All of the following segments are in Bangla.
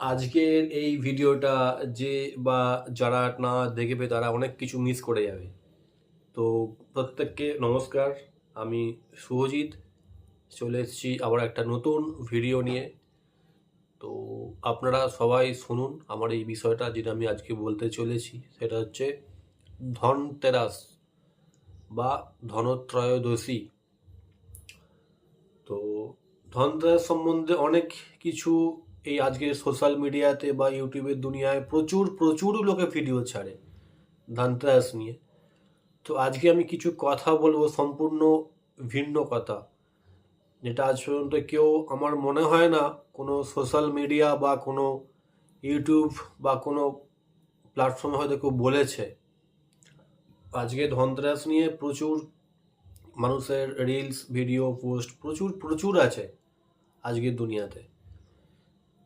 আজকের এই ভিডিওটা যে বা যারা না দেখবে তারা অনেক কিছু মিস করে যাবে। তো প্রত্যেককে নমস্কার, আমি শুভজিৎ চলে এসেছি আবার একটা নতুন ভিডিও নিয়ে। তো আপনারা সবাই শুনুন আমার এই বিষয়টা যেটা আমি আজকে বলতে চলেছি, সেটা হচ্ছে ধনতেরাস বা ধনত্রয়োদশী। তো ধনতেরাস সম্বন্ধে অনেক কিছু এই আজকের সোশ্যাল মিডিয়াতে বা ইউটিউবের দুনিয়ায় প্রচুর প্রচুর লোকে ভিডিও ছাড়ে ধনতেরাস নিয়ে। তো আজকে আমি কিছু কথা বলব, সম্পূর্ণ ভিন্ন কথা। যেটা আজ পর্যন্ত কেউ আমার মনে হয় না কোনো সোশ্যাল মিডিয়া বা কোনো ইউটিউব বা কোনো প্ল্যাটফর্মে হয়তো কেউ বলেছে। আজকে ধনতেরাস নিয়ে প্রচুর মানুষের রিলস ভিডিও পোস্ট প্রচুর প্রচুর আছে আজকের দুনিয়াতে।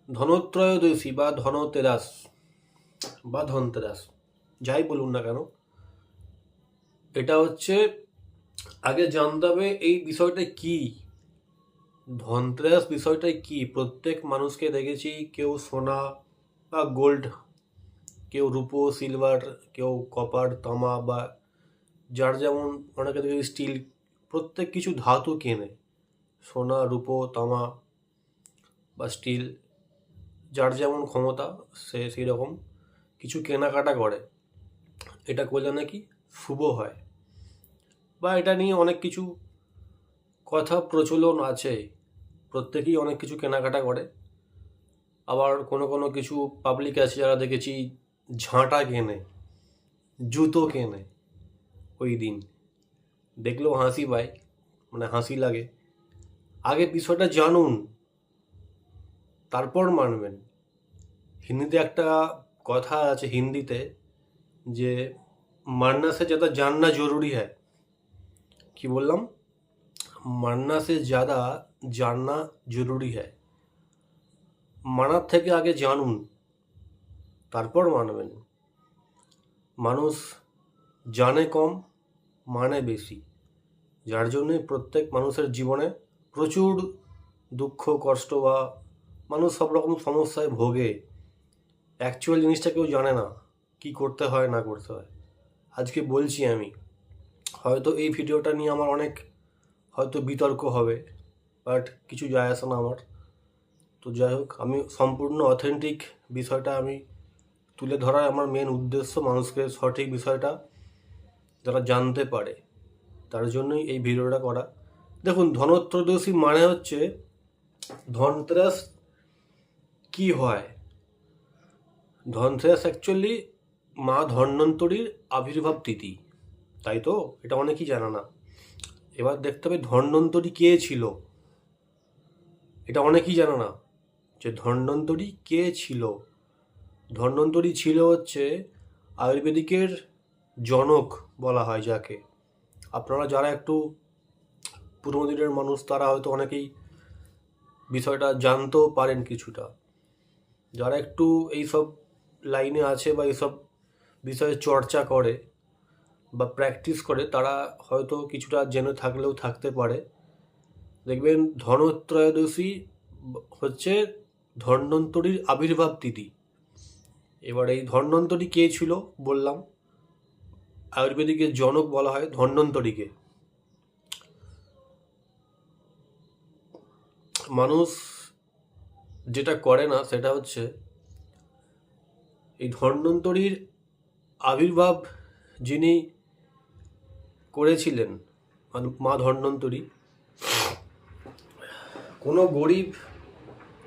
ধনত্রয়োদশী বা ধনতেরাস বা ধনতেরাস, যাই বলুন না কেন, এটা হচ্ছে, আগে জানতে হবে এই বিষয়টা কি? ধনতেরাস বিষয়টা কি? প্রত্যেক মানুষকে দেখেছি, কেউ সোনা বা গোল্ড, কেউ রূপো, সিলভার, কেউ কপার, তামা বা যার যেমন, অনেকে দেখেছি স্টিল, প্রত্যেক কিছু ধাতু কেনে, সোনা, রূপো, তামা বা স্টিল। যার যেমন ক্ষমতা, সে সেই রকম কিছু কেনাকাটা করে। এটা করলে নাকি শুভ হয়। বা এটা নিয়ে অনেক কিছু কথা প্রচলন আছে। প্রত্যেকেই অনেক কিছু কেনাকাটা করে। আবার কোনো কোনো কিছু পাবলিক আছে যারা দেখেছি ঝাঁটা কেনে, জুতো কেনে ওই দিন। দেখলেও হাসি পায় মানে হাসি লাগে। আগে বিষয়টা জানুন। তারপর মানবেন হিন্দিতে একটা কথা আছে হিন্দিতে যে মাননা সে ज़्यादा জাননা জরুরি হ্যায় কি বললাম মাননা সে ज़्यादा জাননা জরুরি হ্যায় মানার থেকে আগে জানুন তারপর মানবেন মানুষ জানে কম মানে বেশি যার জন্যই প্রত্যেক মানুষের জীবনে প্রচুর দুঃখ কষ্ট বা মানুষ সব রকম সমস্যায় ভোগে। অ্যাকচুয়াল জিনিসটা কেউ জানে না, কি করতে হয়, না করতে হয়। আজকে বলছি আমি, হয়তো এই ভিডিওটা নিয়ে আমার অনেক হয়তো বিতর্ক হবে বাট কিছু যায় আসে না আমার। তো যাই হোক, আমি সম্পূর্ণ অথেন্টিক বিষয়টা আমি তুলে ধরার আমার মেন উদ্দেশ্য মানুষকে সঠিক বিষয়টা যারা জানতে পারে, তার জন্যই এই ভিডিওটা করা। দেখুন ধনত্রয়োদশী মানে হচ্ছে ধনতেরাস কি হয়? ধনতেরাস অ্যাকচুয়ালি মা ধন্বন্তরীর আবির্ভাব তিথি, তাই তো? এটা অনেকেই জানে না। এবার দেখতে হবে ধন্বন্তরী কে ছিল? এটা অনেকেই জানে না যে ধন্বন্তরী কে ছিল? ধন্বন্তরী ছিল হচ্ছে আয়ুর্বেদিকের জনক বলা হয় যাকে। আপনারা যারা একটু পুরোনো দিনের মানুষ, তারা হয়তো অনেকেই বিষয়টা জানতেও পারেন কিছুটা। যারা একটু এইসব লাইনে আছে বা এইসব বিষয়ে চর্চা করে বা প্র্যাকটিস করে, তারা হয়তো কিছুটা জেনে থাকলেও থাকতে পারে। দেখবেন ধনত্রয়োদশী হচ্ছে ধন্বন্তরীর আবির্ভাব তিথি। এবার এই ধন্বন্তরী কে ছিল বললাম? আয়ুর্বেদিকের জনক বলা হয় ধন্বন্তরীকে। মানুষ যেটা করে না, সেটা হচ্ছে এই ধন্বন্তরীর আবির্ভাব যিনি করেছিলেন মানে মা ধন্বন্তরী, কোনো গরিব,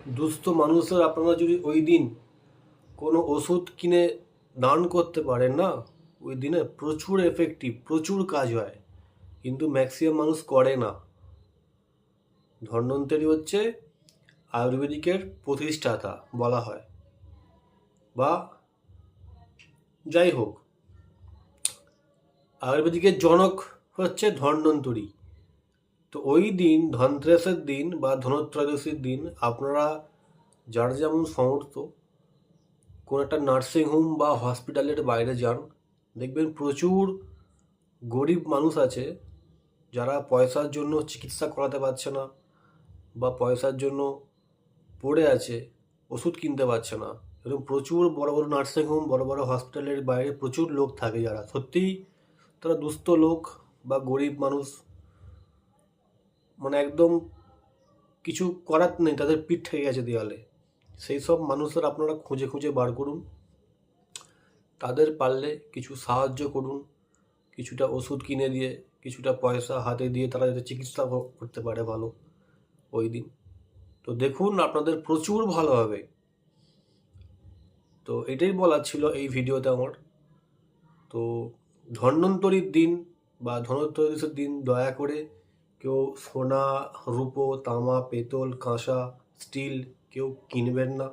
দুস্থ মানুষের আপনারা যদি ওই দিন কোনো ওষুধ কিনে দান করতে পারেন না, ওই দিনে প্রচুর এফেক্টিভ প্রচুর কাজ হয়। কিন্তু ম্যাক্সিমাম মানুষ করে না। ধন্বন্তরী হচ্ছে আয়ুর্বেদিকের প্রতিষ্ঠাতা বলা হয় বা যাই হোক আয়ুর্বেদিকের জনক হচ্ছে ধন্বন্তরী। তো ওই দিন, ধনতেরাসের দিন বা ধনত্রয়োদশীর দিন আপনারা যার যেমন সমর্থ কোনো একটা নার্সিংহোম বা হসপিটালের বাইরে যান, দেখবেন প্রচুর গরিব মানুষ আছে যারা পয়সার জন্য চিকিৎসা করাতে পারছে না বা পয়সার জন্য পড়ে আছে, ওষুধ কিনতে পারছে না। এরকম প্রচুর বড় বড় নার্সিংহোম বড় বড় হসপিটালের বাইরে প্রচুর লোক থাকে যারা। সত্যিই তারা দুস্থ লোক বা গরিব মানুষ। মানে একদম কিছু করার নেই, তাদের পিঠ থেকে গেছে দেওয়ালে সেই সব মানুষের আপনারা খুঁজে খুঁজে বার করুন। তাদের পারলে কিছু সাহায্য করুন। কিছুটা ওষুধ কিনে দিয়ে, কিছুটা পয়সা হাতে দিয়ে তারা যাতে চিকিৎসা করতে পারে ভালো। ওই দিন। তো দেখুন, আপনাদের প্রচুর ভালো হবে। তো এটাই বলার ছিল এই ভিডিওতে আমার। তো ধন্বন্তরীর দিন বা ধনত্রয়োদশের দিন দয়া করে কেউ সোনা, রূপো, তামা, পেতল, কাঁসা, স্টিল কেউ কিনবেন না।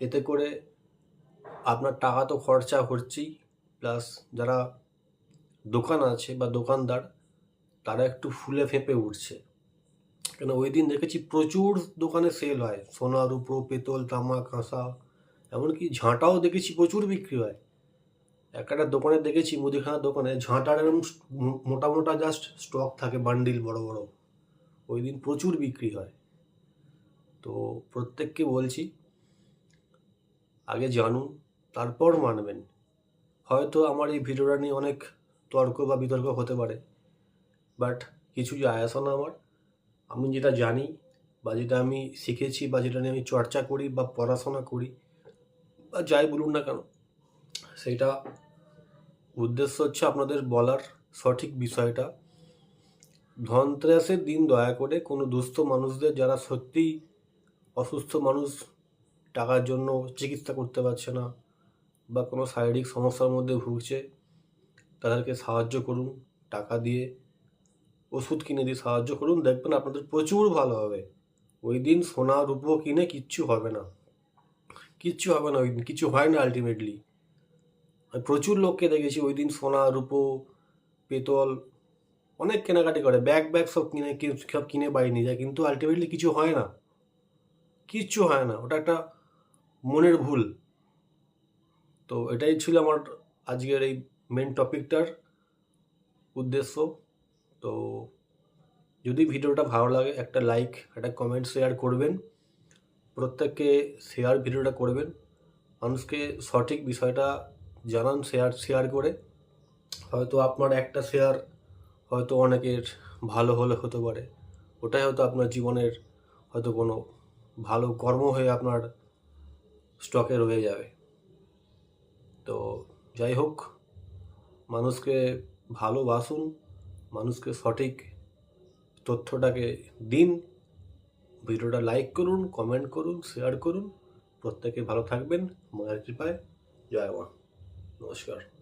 এতে করে আপনার টাকা তো খরচা হচ্ছেই। প্লাস যারা দোকান আছে বা দোকানদার, তারা একটু ফুলে ফেঁপে উঠছে। কেন? ওই দিন দেখেছি প্রচুর দোকানে সেল হয়। সোনা, রূপো, পেতল তামা কাঁসা। এমনকি ঝাঁটাও দেখেছি প্রচুর বিক্রি হয়। একটা দোকানে দেখেছি মুদিখানার দোকানে ঝাঁটার এরকম মোটা মোটা জাস্ট স্টক থাকে বান্ডিল বড় বড়। ওই দিন প্রচুর বিক্রি হয়। তো প্রত্যেককে বলছি, আগে জানুন, তারপর মানবেন। হয়তো আমার এই ভিডিওটা নিয়ে অনেক তর্ক বা বিতর্ক হতে পারে বাট কিছু যায় আসে না আমার। আমি যেটা জানি বা যেটা আমি শিখেছি বা যেটা নিয়ে আমি চর্চা করি বা পড়াশোনা করি বা যাই বলুন না কেন, সেটা উদ্দেশ্য হচ্ছে আপনাদের বলার সঠিক বিষয়টা। ধনতেরাসের দিন দয়া করে কোনো দুস্থ মানুষদের যারা সত্যিই অসুস্থ মানুষ টাকার জন্য চিকিৎসা করতে পারছে না বা কোনো শারীরিক সমস্যার মধ্যে ভুগছে, তাদেরকে সাহায্য করুন, টাকা দিয়ে ওষুধ কিনে দিয়ে সাহায্য করুন, দেখবেন আপনাদের প্রচুর ভালো হবে। ওই দিন সোনা, রূপো কিনে কিচ্ছু হবে না। কিচ্ছু হবে না ওই দিন, কিছু হয় না আলটিমেটলি আমি প্রচুর লোককে দেখেছি ওই দিন সোনা, রূপো, পেতল, অনেক কেনাকাটি করে, ব্যাগ ব্যাগ সব কিনে সব কিনে বাড়ি নিয়ে যায়, কিন্তু আলটিমেটলি কিছু হয় না। কিচ্ছু হয় না, ওটা একটা মনের ভুল। তো এটাই ছিল আমার আজকের এই মেন টপিকটার উদ্দেশ্য। তো যদি ভিডিওটা ভালো লাগে, একটা লাইক একটা কমেন্ট শেয়ার করবেন। প্রত্যেককে শেয়ার ভিডিওটা করবেন। মানুষকে সঠিক বিষয়টা জানান শেয়ার শেয়ার করে। হয়তো আপনার একটা শেয়ার হয়তো অনেকের ভালো হলে হতে পারে। ওটাই হয়তো আপনার জীবনের হয়তো কোনো ভালো কর্ম হয়ে আপনার স্টকে রয়ে যাবে। তো যাই হোক, মানুষকে ভালোবাসুন। মানুষকে সঠিক তথ্যটাকে দিন। ভিডিওটা লাইক করুন কমেন্ট করুন শেয়ার করুন। প্রত্যেকে ভালো থাকবেন। মায়ের কৃপায়। জয় মা। নমস্কার।